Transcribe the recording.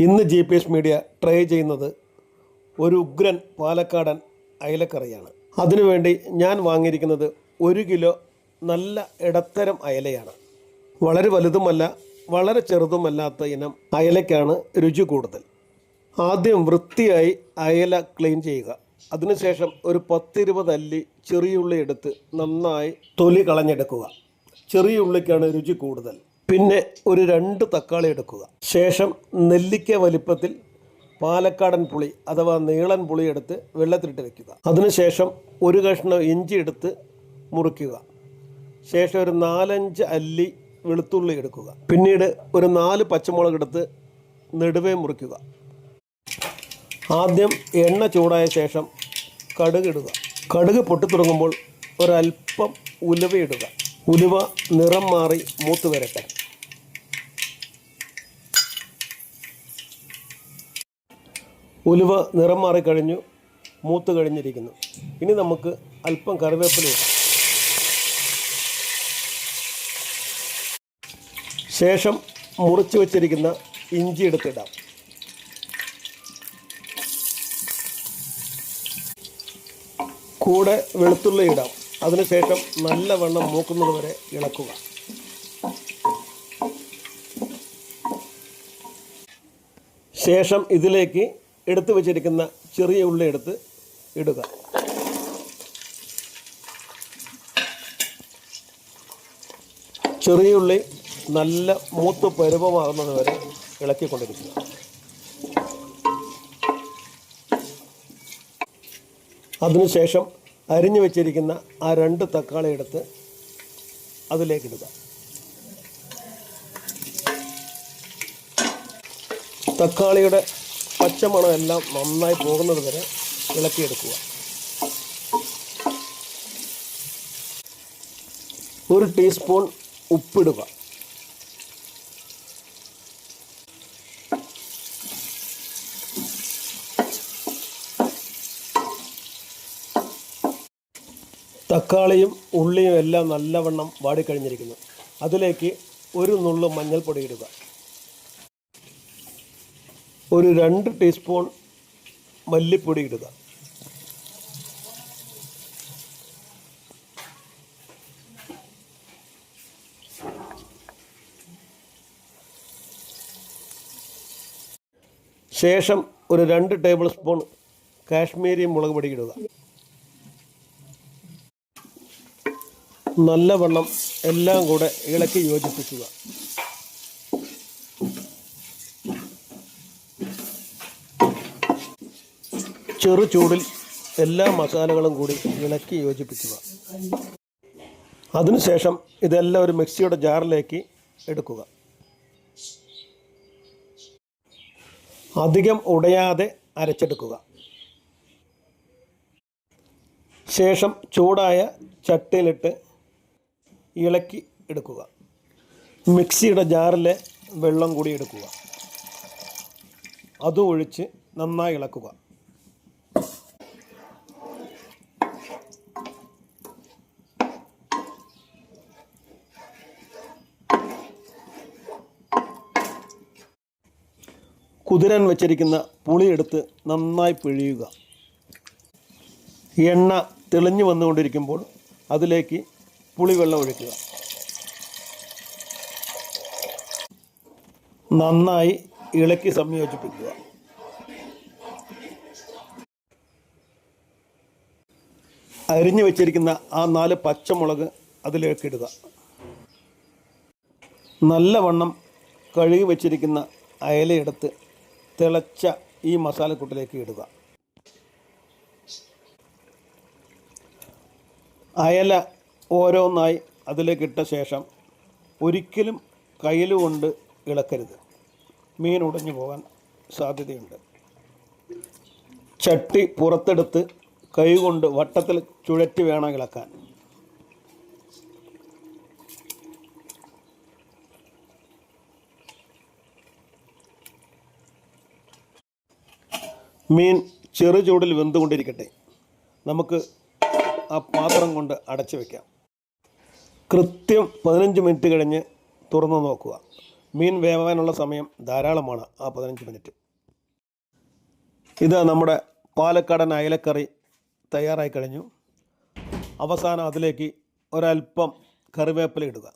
ഇന്ന് G P S media try ചെയ്യുന്നത് ഒരു ഉഗ്രൻ പാലക്കാടൻ അയലക്കറിയാണ്. അതിനുവേണ്ടി ഞാൻ വാങ്ങിയിരിക്കുന്നത് ഒരു കിലോ നല്ല ഇടത്തരം അയലയാണ്. വളരെ വലുതുമല്ല വളരെ ചെറുതുമല്ലാത്ത ഇനം അയലയ്ക്കാണ് രുചി കൂടുതൽ. ആദ്യം വൃത്തിയായി അയല ക്ലീൻ ചെയ്യുക. അതിനുശേഷം ഒരു പത്തിരുപത് അല്ലി ചെറിയുള്ളി എടുത്ത് നന്നായി തൊലി കളഞ്ഞെടുക്കുക. ചെറിയ ഉള്ളിക്കാണ് രുചി കൂടുതൽ. പിന്നെ ഒരു രണ്ട് തക്കാളി എടുക്കുക. ശേഷം നെല്ലിക്ക വലിപ്പത്തിൽ പാലക്കാടൻ പുളി അഥവാ നീളൻ പുളി എടുത്ത് വെള്ളത്തിലിട്ട് വെക്കുക. അതിനുശേഷം ഒരു കഷ്ണം ഇഞ്ചി എടുത്ത് മുറിക്കുക. ശേഷം ഒരു നാലഞ്ച് അല്ലി വെളുത്തുള്ളി എടുക്കുക. പിന്നീട് ഒരു നാല് പച്ചമുളക് എടുത്ത് നെടുവേ മുറിക്കുക. ആദ്യം എണ്ണ ചൂടായ ശേഷം കടുക് ഇടുക. കടുക് പൊട്ടിത്തുടങ്ങുമ്പോൾ ഒരല്പം ഉലുവ ഇടുക. ഉലുവ നിറം മാറി മൂത്ത് വരട്ടെ. ഉലുവ നിറം മാറിക്കഴിഞ്ഞു മൂത്ത് കഴിഞ്ഞിരിക്കുന്നു. ഇനി നമുക്ക് അല്പം കറിവേപ്പില ശേഷം മുറിച്ച് വച്ചിരിക്കുന്ന ഇഞ്ചി എടുത്തിടാം കൂടെ വെളുത്തുള്ളി ഇടാം. അതിനുശേഷം നല്ലവണ്ണം മൂക്കുന്നത് വരെ ഇളക്കുക. ശേഷം ഇതിലേക്ക് എടുത്തു വെച്ചിരിക്കുന്ന ചെറിയ ഉള്ളി എടുത്ത് ഇടുക. ചെറിയ ഉള്ളി നല്ല മൂത്ത് പരുവമാകുന്നത് വരെ ഇളക്കിക്കൊണ്ടിരിക്കുക. അതിനുശേഷം അരിഞ്ഞു വെച്ചിരിക്കുന്ന ആ രണ്ട് തക്കാളി എടുത്ത് അതിലേക്കിടുക തക്കാളിയുടെ പച്ചമണം എല്ലാം നന്നായി പോകുന്നത് വരെ ഇളക്കിയെടുക്കുക. ഒരു ടീസ്പൂൺ ഉപ്പിടുക. തക്കാളിയും ഉള്ളിയും എല്ലാം നല്ലവണ്ണം വാടിക്കഴിഞ്ഞിരിക്കുന്നു. അതിലേക്ക് ഒരു നുള്ളു മഞ്ഞൾപ്പൊടി ഇടുക. ഒരു രണ്ട് ടീസ്പൂൺ മല്ലിപ്പൊടി ഇടുക. ശേഷം ഒരു രണ്ട് ടേബിൾ സ്പൂൺ കാശ്മീരി മുളക് പൊടി ഇടുക. നല്ലവണ്ണം എല്ലാം കൂടെ ഇളക്കി യോജിപ്പിക്കുക. ചെറു ചൂടിൽ എല്ലാ മസാലകളും കൂടി ഇളക്കി യോജിപ്പിക്കുക. അതിനുശേഷം ഇതെല്ലാം ഒരു മിക്സിയുടെ ജാറിലേക്ക് എടുക്കുക. അധികം ഉടയാതെ അരച്ചെടുക്കുക. ശേഷം ചൂടായ ചട്ടിയിലിട്ട് ഇളക്കി എടുക്കുക. മിക്സിയുടെ ജാറിലെ വെള്ളം കൂടി എടുക്കുക. അതും ഒഴിച്ച് നന്നായി ഇളക്കുക. കുതിരാൻ വച്ചിരിക്കുന്ന പുളിയെടുത്ത് നന്നായി പിഴിയുക. എണ്ണ തെളിഞ്ഞു വന്നുകൊണ്ടിരിക്കുമ്പോൾ അതിലേക്ക് പുളിവെള്ളം ഒഴിക്കുക. നന്നായി ഇളക്കി സംയോജിപ്പിക്കുക. അരിഞ്ഞു വെച്ചിരിക്കുന്ന ആ നാല് പച്ചമുളക് അതിലേക്ക് ഇടുക. നല്ലവണ്ണം കഴുകി വെച്ചിരിക്കുന്ന അയലയെടുത്ത് തിളച്ച ഈ മസാലക്കൂട്ടിലേക്ക് ഇടുക. അയല ഓരോന്നായി അതിലേക്ക് ഇട്ട ശേഷം ഒരിക്കലും കയ്യിൽ കൊണ്ട് ഇളക്കരുത്. മീൻ ഉടഞ്ഞു പോകാൻ സാധ്യതയുണ്ട്. ചട്ടി പുറത്തെടുത്ത് കൈ കൊണ്ട് വട്ടത്തിൽ ചുഴറ്റി വേണം ഇളക്കാൻ. മീൻ ചെറു ചൂടിൽ വെന്തുകൊണ്ടിരിക്കട്ടെ. നമുക്ക് ആ പാത്രം കൊണ്ട് അടച്ചു വയ്ക്കാം കൃത്യം പതിനഞ്ച് മിനിറ്റ് കഴിഞ്ഞ് തുറന്ന് നോക്കുക. മീൻ വേവാനുള്ള സമയം ധാരാളമാണ്. ആ പതിനഞ്ച് മിനിറ്റ്. ഇത് നമ്മുടെ പാലക്കാടൻ അയലക്കറി തയ്യാറായി കഴിഞ്ഞു. അവസാനം അതിലേക്ക് ഒരൽപ്പം കറിവേപ്പില ഇടുക.